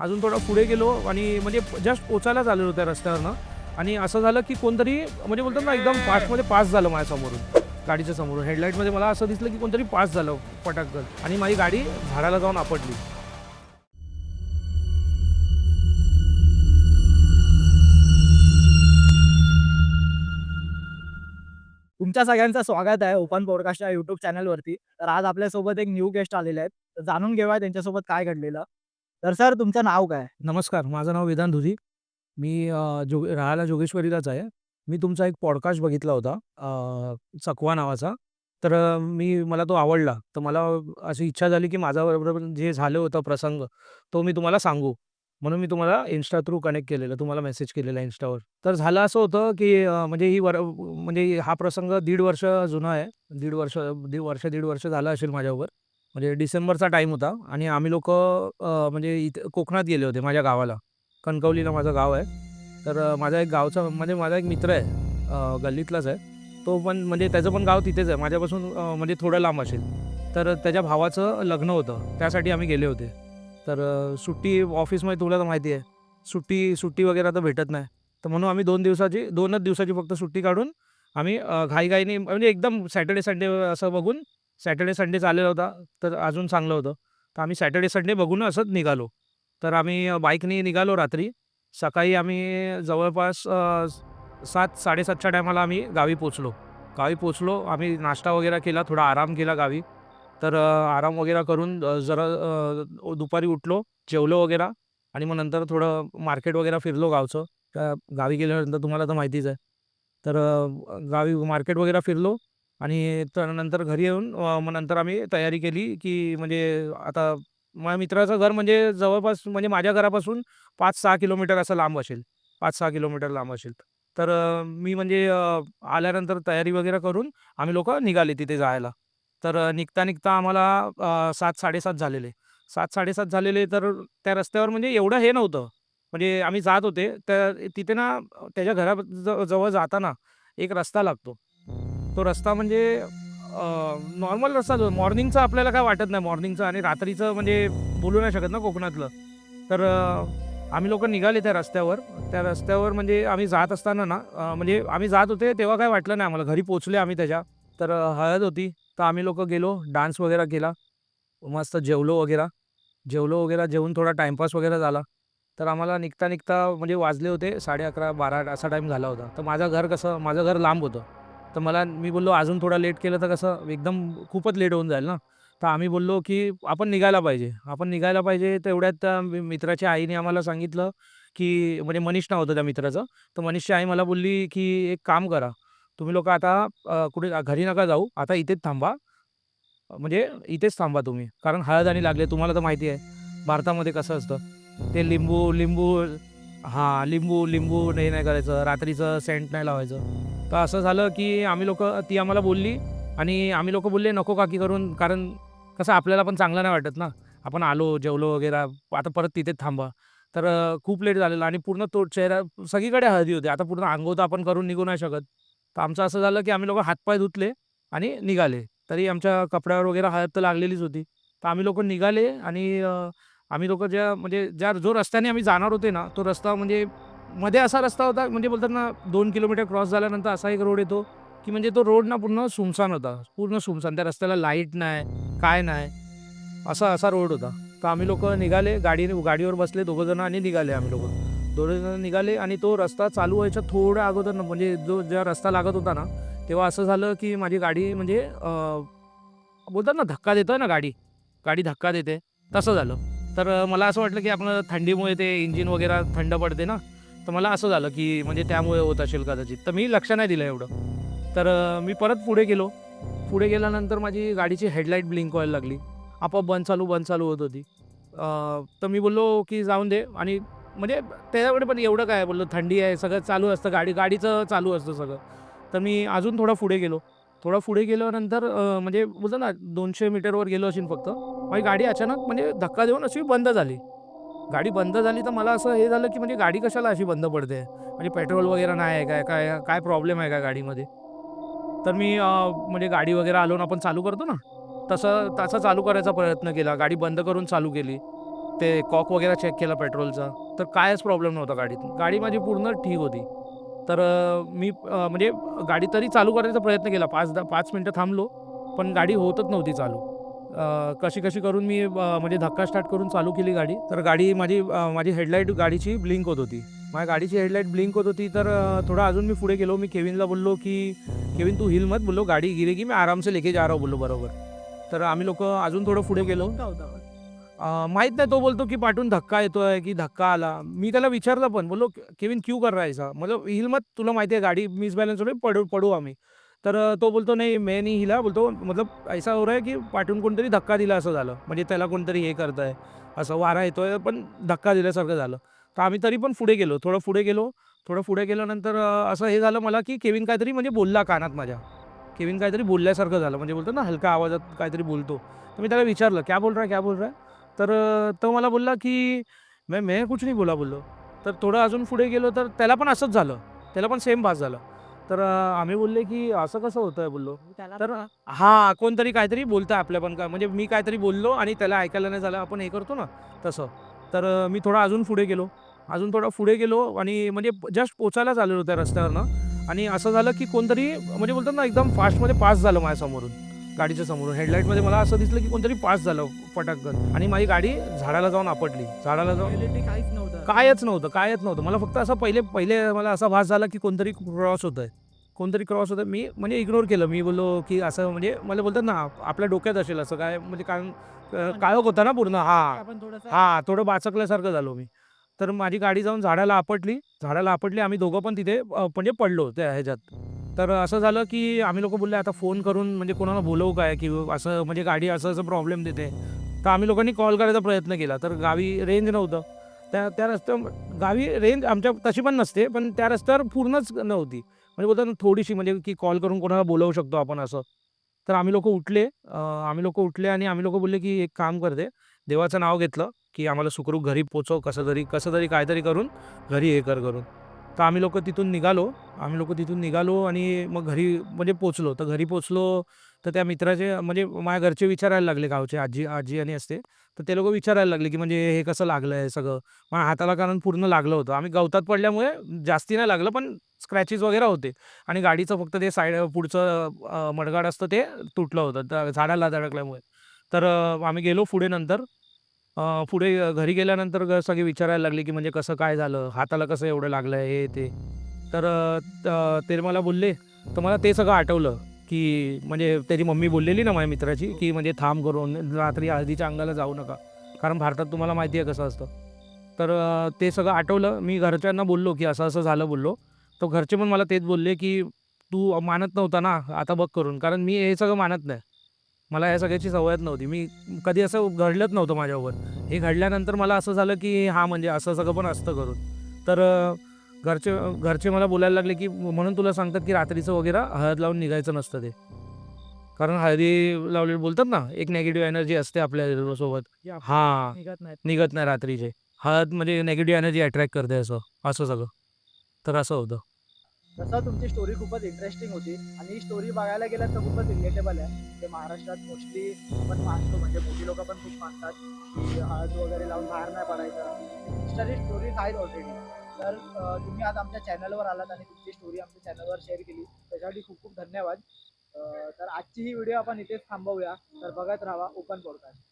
अजून थोडं पुढे गेलो आणि म्हणजे जस्ट पोचायला आलेलो त्या रस्त्यावरनं. आणि असं झालं की कोणतरी म्हणजे बोलतात ना एकदम फास्टमध्ये पास झालं माझ्यासमोरून गाडीच्या समोरून. हेडलाईटमध्ये मला असं दिसलं की कोणतरी पास झालं पटाकन. आणि माझी गाडी झाडाला जाऊन आपटली. तुमच्या सगळ्यांचं स्वागत आहे ओपन पॉडकास्टच्या युट्यूब चॅनलवरती तर आज आपल्यासोबत एक न्यू गेस्ट आलेले आहेत. जाणून घेऊया त्यांच्यासोबत काय घडलेलं. तर सर तुमचं नाव काय? नमस्कार माझं नाव वेदांत धुरी मी अ, जो राहायला जोगेश्वरीलाच आहे. मी तुमचा एक पॉडकास्ट बघितला होता अ, चकवा नावाचा. तर अ, मी मला तो आवडला. तर मला अशी इच्छा झाली की माझ्याबरोबर जे झालं होतं प्रसंग तो मी तुम्हाला सांगू. म्हणून मी तुम्हाला इन्स्टा थ्रू कनेक्ट केलेलं तुम्हाला मेसेज केलेला इन्स्टावर तर झालं असं होतं की अ, म्हणजे ही वर म्हणजे हा प्रसंग दीड वर्ष जुना आहे. दीड वर्ष दीड वर्ष दीड वर्ष झालं असेल माझ्यावर म्हणजे डिसेंबरचा टाईम होता आणि आम्ही लोक म्हणजे इथे कोकणात गेले होते माझ्या गावाला. कणकवलीला माझं गाव आहे. तर माझा एक गावचा म्हणजे माझा एक मित्र आहे गल्लीतलाच आहे. तो पण म्हणजे त्याचं पण गाव तिथेच आहे. माझ्यापासून म्हणजे थोडं लांब असेल. तर त्याच्या भावाचं लग्न होतं. त्यासाठी आम्ही गेले होते. तर सुट्टी ऑफिसमध्ये तुला तर माहिती आहे. सुट्टी सुट्टी वगैरे तर भेटत नाही. तर म्हणून आम्ही दोन दिवसाची दोनच दिवसाची फक्त सुट्टी काढून आम्ही घाईघाईने म्हणजे एकदम सॅटर्डे संडे असं बघून सॅटर्डे संडे चाललेला होता तर अजून चांगलं होतं. तर आम्ही सॅटर्डे संडे बघून असंच निघालो. तर आम्ही बाईकने निघालो रात्री. सकाळी आम्ही जवळपास सात साडेसातच्या टायमाला आम्ही गावी पोचलो गावी पोचलो आम्ही नाश्ता वगैरे केला थोडा आराम केला गावी. तर आराम वगैरे करून जरा दुपारी उठलो जेवलो वगैरे. आणि मग नंतर थोडं मार्केट वगैरे फिरलो गावचं. त्या गावी गेल्यानंतर तुम्हाला तर माहितीच आहे. तर गावी मार्केट वगैरे फिरलो. आणि त्यानंतर नंतर घरी येऊन अ, मग नंतर आम्ही तयारी केली की म्हणजे आता माझ्या मित्राचं घर म्हणजे जवळपास म्हणजे माझ्या घरापासून पाच सहा किलोमीटर असं लांब असेल. पाच सहा किलोमीटर लांब असेल. तर अ, मी म्हणजे अ, आल्यानंतर तयारी वगैरे करून आम्ही लोकं निघाले तिथे जायला. तर अ, निघता निघता आम्हाला अ, सात साडेसात झालेले. सात साडेसात झालेले तर त्या रस्त्यावर म्हणजे एवढं हे नव्हतं. म्हणजे आम्ही जात होते. तर तिथे ना त्याच्या घरा ज- जवळ जाताना एक रस्ता लागतो. तो रस्ता म्हणजे नॉर्मल रस्ता जो मॉर्निंगचा आपल्याला काय वाटत नाही. मॉर्निंगचं आणि रात्रीचं म्हणजे बोलू नाही शकत ना कोकणातलं. तर आम्ही लोक निघाले त्या रस्त्यावर. त्या रस्त्यावर म्हणजे आम्ही जात असताना ना म्हणजे आम्ही जात होते तेव्हा काय वाटलं नाही आम्हाला. घरी पोचले आम्ही त्याच्या. तर हळद होती. तर आम्ही लोक गेलो डान्स वगैरे केला. मस्त जेवलो वगैरे. जेवलो वगैरे जेवून थोडा टाईमपास वगैरे झाला. तर आम्हाला निघता निघता म्हणजे वाजले होते साडे अकरा बारा असा टाईम झाला होता. तर माझं घर कसं माझं घर लांब होतं. तर मला मी बोललो अजून थोडा लेट केलं तर कसं एकदम खूपच लेट होऊन जाईल ना. तर आम्ही बोललो की आपण निघायला पाहिजे. आपण निघायला पाहिजे तेवढ्यात त्या मित्राच्या आईने आम्हाला सांगितलं की म्हणजे मनीष नाव होतं त्या मित्राचं. तर मनीषची आई मला बोलली की एक काम करा तुम्ही लोक आता कुठे घरी नका जाऊ आता इथेच थांबा. म्हणजे इथेच थांबा तुम्ही कारण हळद आणि लागले तुम्हाला तर माहिती आहे भारतामध्ये कसं असतं. ते लिंबू लिंबू हां लिंबू लिंबू हे नाही करायचं. रात्रीचं सेंट नाही लावायचं. तर असं झालं की आम्ही लोक ती आम्हाला बोलली आणि आम्ही लोक बोलले नको काकी करून कारण कसं आपल्याला पण चांगलं नाही वाटत ना. आपण आलो जेवलो वगैरे आता परत तिथेच थांबा. तर खूप लेट झालेलं आणि पूर्ण तो चेहरा सगळीकडे हळदी होती. आता पूर्ण अंघोळ तर आपण करून निघू नाही शकत. तर आमचं असं झालं की आम्ही लोक हातपाय धुतले आणि निघाले. तरी आमच्या कपड्यावर वगैरे हळद तर लागलेलीच होती. तर आम्ही लोक निघाले आणि आम्ही लोक ज्या म्हणजे ज्या जो रस्त्याने आम्ही जाणार होते ना तो रस्ता म्हणजे मध्ये असा रस्ता होता म्हणजे बोलतात ना दोन किलोमीटर क्रॉस झाल्यानंतर असा एक रोड येतो की म्हणजे तो रोड ना पूर्ण सुमसान होता. पूर्ण सुमसान त्या रस्त्याला लाइट नाही काय नाही. असा असा रोड होता. तर आम्ही लोक निघाले गाडी गाडीवर बसले दोघं जण आणि निघाले आम्ही लोक. दोघं जण निघाले आणि तो रस्ता चालू व्हायच्या थोडं अगोदर ना म्हणजे जो ज्या रस्ता लागत होता ना तेव्हा असं झालं की माझी गाडी म्हणजे बोलतात ना धक्का देतोय ना गाडी. गाडी धक्का देते. तसं झालं. तर मला असं वाटलं की आपलं थंडीमुळे ते इंजिन वगैरे थंड पडते ना. तर मला असं झालं की म्हणजे त्यामुळे होत असेल कदाचित. तर मी लक्ष नाही दिलं एवढं. तर मी परत पुढे गेलो. पुढे गेल्यानंतर माझी गाडीची हेडलाईट ब्लिंक व्हायला लागली. आपोआप बंद चालू बंद चालू होत होती. तर मी बोललो की जाऊन दे. आणि म्हणजे त्याच्याकडे पण एवढं काय बोललो थंडी आहे सगळं चालू असतं गाडी गाडीचं चालू असतं सगळं. तर मी अजून थोडा पुढे गेलो. थोडा पुढे गेल्यानंतर म्हणजे बोलतो ना दोनशे मीटरवर गेलो असेल फक्त. माझी गाडी अचानक म्हणजे धक्का देऊन अशी बंद झाली. गाडी बंद झाली तर मला असं हे झालं की म्हणजे गाडी कशाला अशी बंद पडते? म्हणजे पेट्रोल वगैरे नाही आहे काय? काय काय प्रॉब्लेम आहे का गाडीमध्ये? तर मी म्हणजे गाडी वगैरे आलो ना आपण चालू करतो ना? तसं तसं चालू करायचा प्रयत्न केला. गाडी बंद करून चालू केली. ते कॉक वगैरे चेक केला पेट्रोलचा. तर कायच प्रॉब्लेम नव्हता गाडीत. गाडी माझी पूर्ण ठीक होती. तर मी म्हणजे गाडी तरी चालू करायचा प्रयत्न केला. पाच दहा पाच मिनटं थांबलो पण गाडी होतच नव्हती चालू. कशी कशी करून मी म्हणजे धक्का स्टार्ट करून चालू केली गाडी. तर गाडी माझी माझी हेडलाईट गाडीची ब्लिंक होत होती. माझ्या गाडीची हेडलाईट ब्लिंक होत होती तर थोडा अजून मी पुढे गेलो. मी केविनला बोललो की केविन तू हिल मत बोललो गाडी गिरेगी मी आराम से लेके जा रहा बोललो बरोबर. तर आम्ही लोक अजून थोडं पुढे गेलो. माहीत नाही तो बोलतो की पाठून धक्का येतोय की धक्का आला. मी त्याला विचारलं पण बोललो केविन क्यू कर रहा है ऐसा? मतलब हिल मत तुला माहिती आहे गाडी मिसबॅलन्स होते पडू पडू आम्ही. तर तो बोलतो नाही मैं नाही हिला बोलतो मतलब ऐसा हो रहा है की पाठवून कोणतरी धक्का दिला असं झालं. म्हणजे त्याला कोणतरी हे करत आहे असं वारा येतोय पण धक्का दिल्यासारखं झालं. तर आम्ही तरी पण पुढे गेलो थोडं पुढे गेलो थोडं पुढे गेल्यानंतर असं हे झालं मला की केविन काहीतरी म्हणजे बोलला कानात माझ्या. केविन काहीतरी बोलल्यासारखं झालं म्हणजे बोलतो ना हलका आवाजात काहीतरी बोलतो. तर मी त्याला विचारलं क्या बोल रहा है क्या बोल रहा है? तर तो मला बोलला की मैं मैं कुछ नाही बोला बोललो. तर थोडं अजून पुढे गेलो तर त्याला पण असंच झालं. त्याला पण सेम भास झालं. तर आम्ही बोलले की असं कसं होतं आहे बोललो तर हां कोणतरी काहीतरी बोलतं आपल्या पण का म्हणजे मी काहीतरी बोललो आणि त्याला ऐकायला नाही झालं आपण हे करतो ना तसं. तर मी थोडा अजून पुढे गेलो. अजून थोडा पुढे गेलो आणि म्हणजे जस्ट पोचायलाच आलेलो त्या रस्त्यावरनं. आणि असं झालं की कोणतरी म्हणजे बोलतात ना एकदम फास्टमध्ये पास झालं माझ्या समोरून गाडीच्या समोरून. हेडलाईटमध्ये मला असं दिसलं की कोणतरी पास झालं पटाकन. आणि माझी गाडी झाडाला जाऊन आपटली. झाडाला जाऊन कायच नव्हतं कायच नव्हतं. मला फक्त असं पहिले पहिले मला असा भास झाला की कोणतरी क्रॉस होत आहे कोणतरी क्रॉस होतं मी म्हणजे इग्नोर केलं. मी बोललो की असं म्हणजे मला बोलतात ना आपल्या डोक्यात असेल असं काय म्हणजे कारण काळोख होता ना पूर्ण हा. हा थोडं बाचकल्यासारखं झालो मी. तर माझी गाडी जाऊन झाडाला आपटली. झाडाला आपटली. आम्ही दोघं पण तिथे म्हणजे पडलो त्या ह्याच्यात. तर असं झालं की आम्ही लोक बोलले आता फोन करून म्हणजे कोणाला बोलवू काय? की असं म्हणजे गाडी असं असं प्रॉब्लेम देते. तर आम्ही लोकांनी कॉल करायचा प्रयत्न केला. तर गावी रेंज नव्हतं. त्या त्या रस्त्या गावी रेंज आमच्या तशी पण नसते पण त्या रस्त्यावर पूर्णच नव्हती. म्हणजे बोलतात ना थोडीशी म्हणजे की कॉल करून कोणाला बोलवू शकतो आपण असं. तर आम्ही लोक उठले आम्ही लोक उठले आणि आम्ही लोक बोलले की एक काम करते देवाचं नाव घेतलं की आम्हाला सुखरूप घरी पोचव कसं तरी कसं तरी काहीतरी करून घरी हे कर करून. तर आम्ही लोक तिथून निघालो आम्ही लोक तिथून निघालो आणि मग घरी म्हणजे पोचलो. तर घरी पोचलो तर त्या मित्राचे म्हणजे माझ्या घरचे विचारायला लागले गावचे आजी आजी आणि असते. तर ते लोक विचारायला लागले की म्हणजे हे कसं लागलं आहे सगळं? माझ्या हाताला कारण पूर्ण लागलं होतं. आम्ही गवतात पडल्यामुळे जास्ती नाही लागलं पण स्क्रॅचेस वगैरे होते. आणि गाडीचं फक्त ते साईड पुढचं मडगाड असतं ते तुटलं होतं तर झाडाला धडकल्यामुळे तर आम्ही गेलो पुढे नंतर. अ, पुढे अ, घरी गेल्यानंतर ग- सगळे विचारायला लागले की म्हणजे कसं काय झालं? हाताला कसं एवढं लागलं आहे हे ते? तर अ, त- ते मला बोलले तर मला ते सगळं आठवलं की म्हणजे त्याची मम्मी बोललेली ना माझ्या मित्राची की म्हणजे थांब करून रात्री हळदीच्या अंगाला जाऊ नका. कारण भारतात तुम्हाला माहिती आहे कसं असतं. तर अ, ते सगळं आठवलं. मी घरच्यांना बोललो की असं असं झालं बोललो. तर घरचे पण मला तेच बोलले की तू मानत नव्हता ना आता बघ करून. कारण मी हे सगळं मानत नाही. मला या सगळ्याची सवयच नव्हती. मी कधी असं घडलंच नव्हतं माझ्यावर. हे घडल्यानंतर मला असं झालं की हां म्हणजे असं सगळं पण असतं करून. तर घरचे घरचे मला बोलायला लागले की म्हणून तुला सांगतात की रात्रीचं वगैरे हळद लावून निघायचं नसतं ते. कारण हळदी लावलेली बोलतात ना एक नेगेटिव्ह एनर्जी असते आपल्यासोबत हां. निघत नाही रात्रीचे. हळद म्हणजे नेगेटिव्ह एनर्जी अट्रॅक्ट करते असं असं सगळं. तर असं होतं. तसं तुमची स्टोरी खूपच इंटरेस्टिंग होती. आणि ही स्टोरी बघायला गेलं तर खूपच रिलेटेबल आहे. ते महाराष्ट्रात मोस्टली आपण मानतो म्हणजे मोठी लोक पण खूप मानतात की हळद वगैरे लावून बाहेर नाही पडायचं. इन्स्टाची स्टोरीज आहेत ऑलरेडी तर तुम्ही आज आमच्या चॅनलवर आलात आणि तुमची स्टोरी आमच्या चॅनलवर शेअर केली. त्याच्यासाठी खूप खूप धन्यवाद. तर आजची ही व्हिडिओ आपण इथेच थांबवूया. तर बघत राहा ओपन पॉडकास्ट